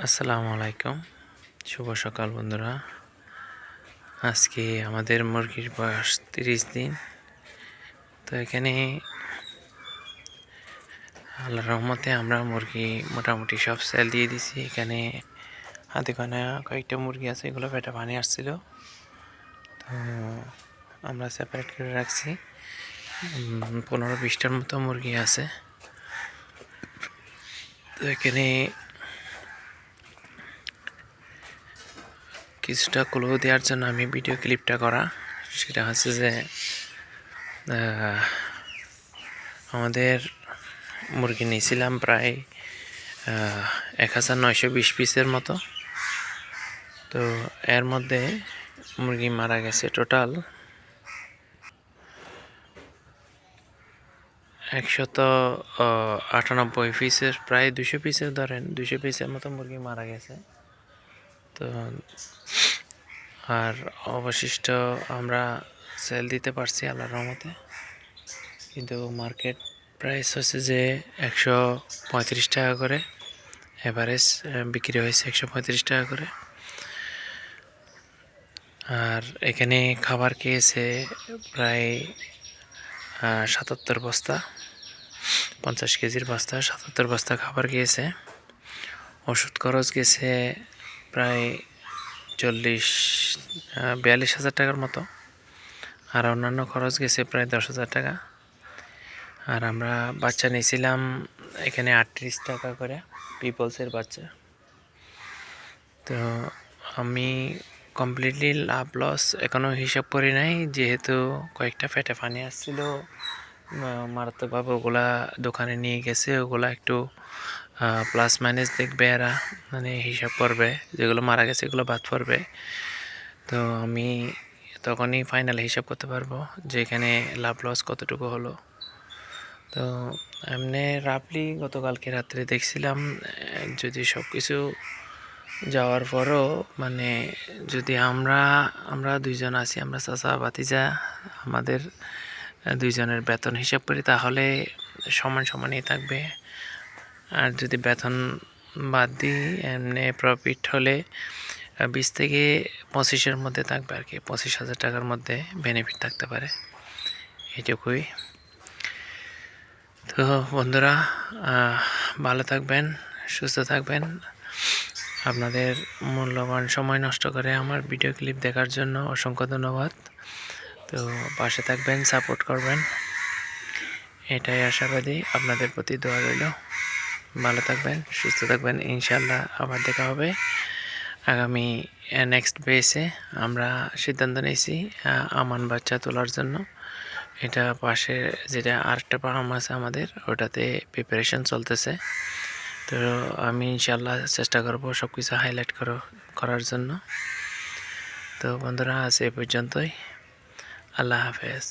আসসালামু আলাইকুম। শুভ সকাল বন্ধুরা। আজকে আমাদের মুরগির বয়স তিরিশ দিন। তো এখানে আল্লাহ রহমতে আমরা মুরগি মোটামুটি সব সেল দিয়ে দিছি। এখানে হাতে কানা কয়েকটা মুরগি আছে, এগুলো পেটে পানি আসছিল। তো আমরা সেপারেট করে রাখছি। পনেরো বিশটার মতো মুরগি আছে। তো এখানে কিছুটা ক্লো দেওয়ার জন্য আমি ভিডিও ক্লিপটা করা। সেটা হচ্ছে যে আমাদের মুরগি নিয়েছিলাম প্রায় এক হাজার নয়শো বিশ পিসের মতো। তো এর মধ্যে মুরগি মারা গেছে টোটাল একশত আটানব্বই পিসের প্রায় দুশো পিসের ধরেন দুশো পিসের মতো মুরগি মারা গেছে। তো আর অবশিষ্ট আমরা সেল দিতে পারছি আল্লাহর রহমতে। কিন্তু মার্কেট প্রাইস হচ্ছে যে একশো পঁয়ত্রিশ টাকা করে। এভারেজ বিক্রি হয়েছে একশো পঁয়ত্রিশ টাকা করে। আর এখানে খাবার খেয়েছে প্রায় সাতাত্তর বস্তা, পঞ্চাশ কেজির বস্তা, সাতাত্তর বস্তা খাবার খেয়েছে। ওষুধ খরচ গেছে প্রায় চল্লিশ বিয়াল্লিশ হাজার টাকার মতো। আর অন্যান্য খরচ গেছে প্রায় দশ হাজার টাকা। আর আমরা বাচ্চা নিয়েছিলাম এখানে আটত্রিশ টাকা করে পিপলসের বাচ্চা। তো আমি কমপ্লিটলি লাভ লস এখনও হিসাব করি নাই, যেহেতু কয়েকটা ফেটে পানি আসছিল। মারাত্মকভাবে ওগুলা দোকানে নিয়ে গেছে, ওগুলা একটু প্লাস মাইনাস দেখবে এরা মানে হিসাব করবে, যেগুলো মারা গেছে এগুলো বাদ পড়বে। তো আমি তখনই ফাইনাল হিসাব করতে পারব যে এখানে লাভ লস কতটুকু হলো। তো এমনি রাফলি গতকালকে রাত্রে দেখছিলাম যদি সব কিছু যাওয়ার পরও মানে যদি আমরা আমরা দুইজন আছি, আমরা চাচা বাতিজা আমাদের দুইজনের বেতন হিসাব করি, তাহলে সমান সমানই থাকবে। আর যদি বেতন বাদ দিই, এমনি প্রফিট হলে বিশ থেকে পঁচিশের মধ্যে থাকবে আর কি। পঁচিশ হাজার টাকার মধ্যে বেনিফিট থাকতে পারে। এটুকুই। তো বন্ধুরা ভালো থাকবেন, সুস্থ থাকবেন। আপনাদের মূল্যবান সময় নষ্ট করে আমার ভিডিও ক্লিপ দেখার জন্য অসংখ্য ধন্যবাদ। তো পাশে থাকবেন সাপোর্ট করবেন। এটাই আশাবাদী। আপনাদের প্রতি দোয়া রইল। ভালো থাকবেন, সুস্থ থাকবেন। ইনশাল্লাহ আবার দেখা হবে। আগামী নেক্সট বেসে আমরা সিদ্ধান্ত নিয়েছি আমান বাচ্চা তোলার জন্য। এটা পাশে যেটা আরেকটা ফার্ম আছে আমাদের, ওটাতে প্রিপারেশন চলতেছে। তো আমি ইনশাল্লাহ চেষ্টা করব সব কিছু হাইলাইট করো, করার জন্য। তো বন্ধুরা, আজ এ পর্যন্তই। আল্লাহ হাফেজ।